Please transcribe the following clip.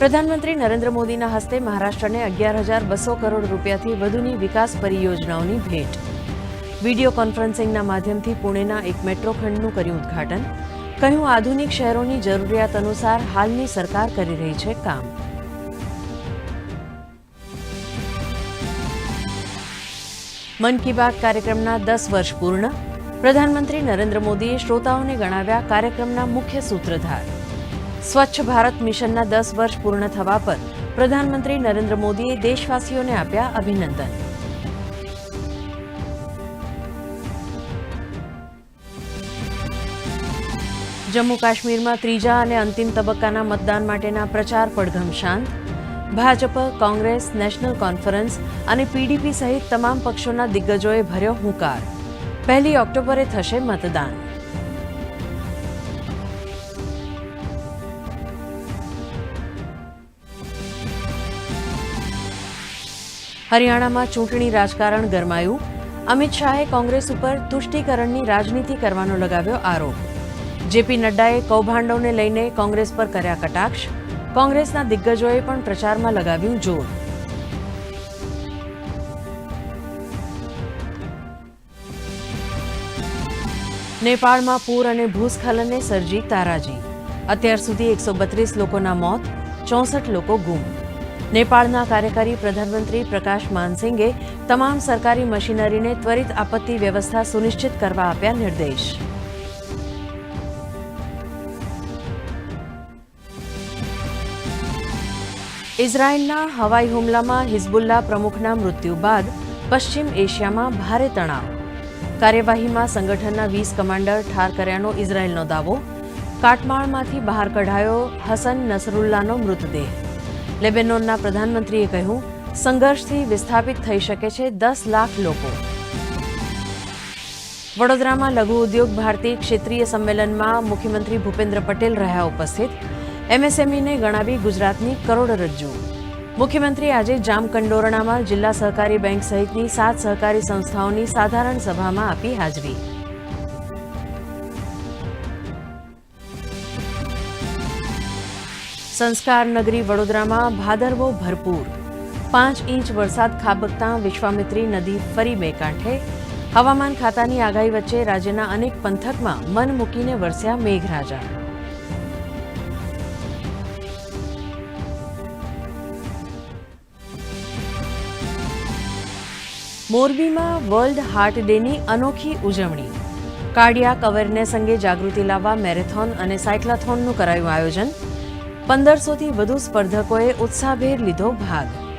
પ્રધાનમંત્રી નરેન્દ્ર મોદીના હસ્તે મહારાષ્ટ્રને અગિયાર હજાર બસો કરોડ રૂપિયાથી વધુની વિકાસ પરિયોજનાઓની ભેટ. વીડિયો કોન્ફરન્સિંગના માધ્યમથી પુણેના એક મેટ્રો ખંડનું કર્યું ઉદ્ઘાટન. કહ્યું, આધુનિક શહેરોની જરૂરિયાત અનુસાર હાલની સરકાર કરી રહી છે કામ. મન કી બાત કાર્યક્રમના દસ વર્ષ પૂર્ણ. પ્રધાનમંત્રી નરેન્દ્ર મોદીએ શ્રોતાઓને ગણાવ્યા કાર્યક્રમના મુખ્ય સૂત્રધાર. સ્વચ્છ ભારત મિશનના દસ વર્ષ પૂર્ણ થવા પર પ્રધાનમંત્રી નરેન્દ્ર મોદીએ દેશવાસીઓને આપ્યા અભિનંદન. જમ્મુ કાશ્મીરમાં ત્રીજા અને અંતિમ તબક્કાના મતદાન માટેના પ્રચાર પડઘમ શાંત. ભાજપ, કોંગ્રેસ, નેશનલ કોન્ફરન્સ અને પીડીપી સહિત તમામ પક્ષોના દિગ્ગજોએ ભર્યો હુંકાર. પહેલી ઓક્ટોબરે થશે મતદાન. હરિયાણામાં ચૂંટણી રાજકારણ ગરમાયું. અમિત શાહે કોંગ્રેસ ઉપર તુષ્ટિકરણની રાજનીતિ કરવાનો લગાવ્યો આરોપ. જેપી નડ્ડાએ કૌભાંડોને લઈને કોંગ્રેસ પર કર્યા કટાક્ષ. કોંગ્રેસના દિગ્ગજોએ પણ પ્રચારમાં લગાવ્યું જોર. નેપાળમાં પૂર અને ભૂસ્ખલને સર્જી તારાજી. અત્યાર સુધી એકસો બત્રીસ લોકોના મોત, ચોસઠ લોકો ગુમ. નેપાળના કાર્યકારી પ્રધાનમંત્રી પ્રકાશ માનસિંગે તમામ સરકારી મશીનરીને ત્વરિત આપત્તિ વ્યવસ્થા સુનિશ્ચિત કરવા આપ્યા નિર્દેશ. ઇઝરાયેલના હવાઈ હુમલામાં હિઝબુલ્લા પ્રમુખના મૃત્યુ બાદ પશ્ચિમ એશિયામાં ભારે તણાવ. કાર્યવાહીમાં સંગઠનના વીસ કમાન્ડર ઠાર કર્યાનો ઇઝરાયેલનો દાવો. કાટમાળમાંથી બહાર કઢાયો હસન નસરુલ્લાનો મૃતદેહ. લેબેનોનના પ્રધાનમંત્રીએ કહ્યું, સંઘર્ષથી વિસ્થાપિત થઈ શકે છે દસ લાખ લોકો. વડોદરામાં લઘુ ઉદ્યોગ ભારતી ક્ષેત્રીય સંમેલનમાં મુખ્યમંત્રી ભૂપેન્દ્ર પટેલ રહ્યા ઉપસ્થિત. એમએસએમઈને ગણાવી ગુજરાતની કરોડરજ્જુ મુખ્યમંત્રી આજે જામકંડોરણામાં જિલ્લા સહકારી બેંક સહિતની સાત સહકારી સંસ્થાઓની સાધારણ સભામાં આપી હાજરી. સંસ્કાર નગરી વડોદરામાં ભાદરવો ભરપૂર. પાંચ ઇંચ વરસાદ ખાબકતા વિશ્વામિત્રી નદી ફરી બે કાંઠે. હવામાન ખાતાની આગાહી વચ્ચે રાજ્યના અનેક પંથકમાં મન મૂકીને વરસ્યા મેઘરાજા. મોરબીમાં વર્લ્ડ હાર્ટ ડેની અનોખી ઉજવણી. કાર્ડિયાક અવેરનેસ અંગે જાગૃતિ લાવવા મેરેથોન અને સાયક્લાથોનનું કરાયું આયોજન. પંદરસોથી વધુ સ્પર્ધકોએ ઉત્સાહભેર લીધો ભાગ.